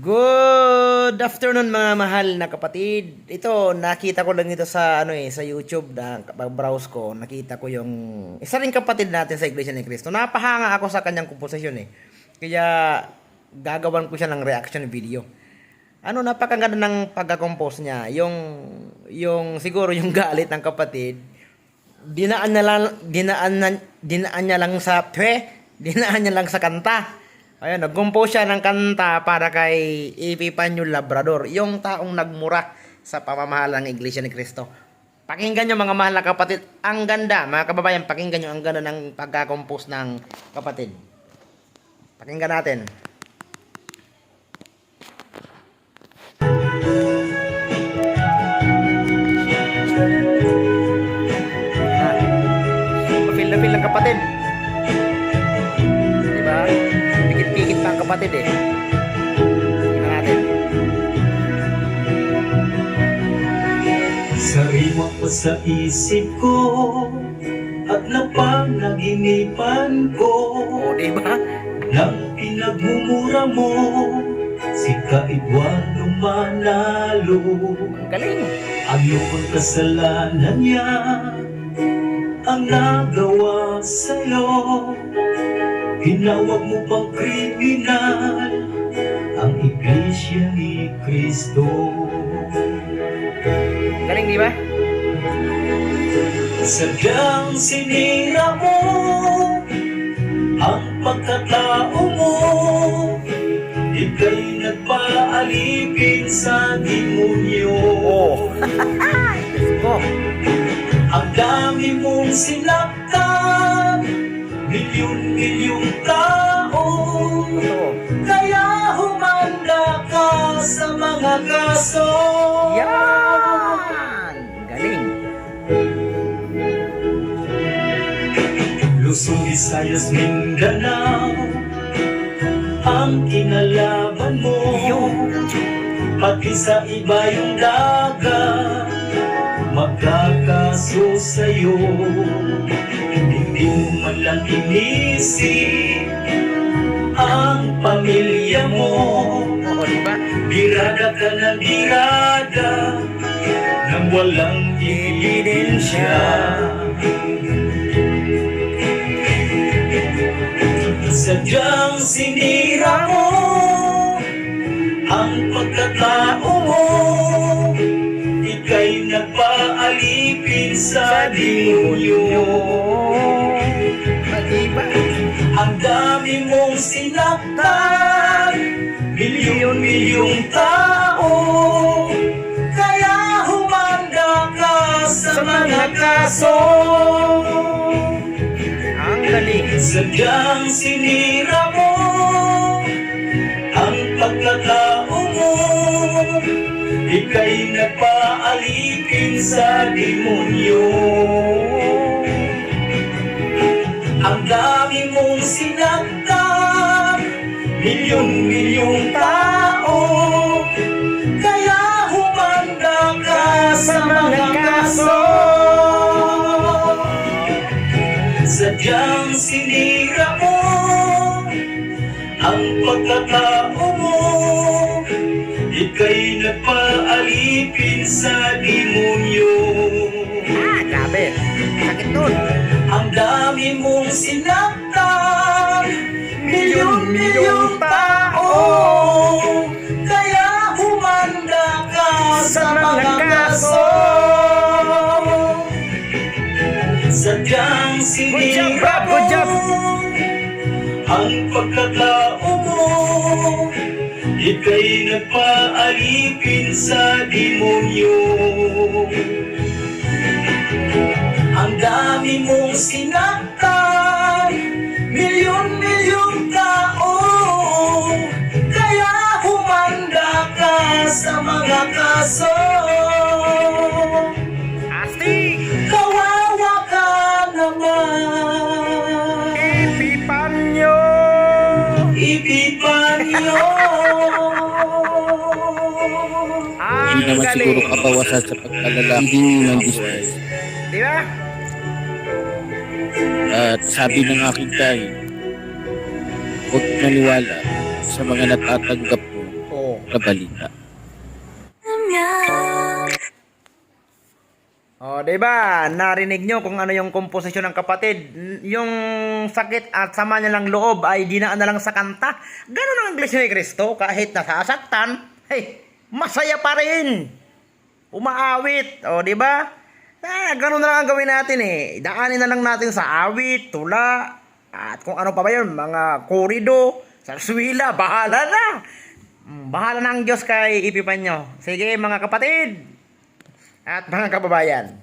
Good afternoon mga mahal na kapatid. Ito, nakita ko lang ito sa ano eh, sa YouTube na pag-browse ko, nakita ko yung isa rin kapatid natin sa Iglesia ni Cristo. Napahanga ako sa kanyang komposisyon eh. Kaya gagawan ko siya ng reaction video. Ano napakaganda ng pagka-compose niya. Yung yung siguro yung galit ng kapatid, dinaan niya lang dinaan, na- dinaan niya lang sa pwe, dinaan niya lang sa kanta. Ayun, nag-compose siya ng kanta para kay Ipipanyo Labrador, yung taong nagmura sa pamamahala ng Iglesia ni Cristo. Pakinggan nyo mga mahal na kapatid. Ang ganda, mga kababayan, pakinggan nyo ang ganda ng pagka-compose ng kapatid. Pakinggan natin. Ah, Feel na feel ng kapatid. Kapatid eh. Tingnan natin. Sariwa pa sa isip ko At napanaginipan ko O, diba? Nang pinagmumura mo Si Kaedwardo Manalo Ang galing. Ano ang kasalanan niya Ang nagawa sa'yo Tinawag mo pang kriminal Ang Iglesia ni Cristo Ang galing, di ba? Sadyang sinira mo ang pagkatao mo Ika'y nagpaalipin sa demonyo Oh. Go. Ang dami mong sinaktan Milyon-milyong tao. Kaya humanda ka sa mga kaso Yan! Galing. Luzon, Visayas, Mindanao Ang kinalaban mo. Pati sa iba yung dagat Magkakaso sa'yo Mo man lang inisip Ang pamilya mo. Oo, di ba? Birada ka na birada Nang walang ebidensya Sadyang sinira mo Ang pagkatao mo. Ika'y nagpaalipin sa demonyo dami mong sinaktan Milyon-milyong tao Kaya humanda ka sa mga kaso Ang galing. Sadyang sinira mo Ang pagkatao mo Ika'y nagpaalipin sa demonyo Ang dami mong sinaktan Milyon-milyong tao Kaya humanda ka sa mga kaso Sadyang sinira mo Ang pagkatao mo Ika'y nagpaalipin sa demonyo Ah, grabe. Sakit nun. ang dami mong sinaktan mo. Ika'y nagpaalipin sa demonyo. Ang dami mong sinaktan Milyon-milyong tao Kaya humanda ka sa mga kaso Hindi naman siguro kabawasan sa pagkalalaki ng business. Di ba? At sabi ng aking tay, huwag maniwala sa mga natatanggap mo Oo. sa balita. O, di ba? Narinig nyo kung ano yung komposisyon ng kapatid. Yung sakit at sama niya ng loob ay dinaan na lang sa kanta. Ganun ang Iglesia ni Cristo. Kahit nasasaktan, hey, masaya pa rin. Umaawit. O, di ba? Ah, ganun na lang ang gawin natin eh. Daanin na lang natin sa awit, tula, at kung ano pa ba yun, mga korido, sarswila, bahala na. Mm, Bahala na ang Diyos kay Ipipanyo. Sige mga kapatid, at mga kababayan.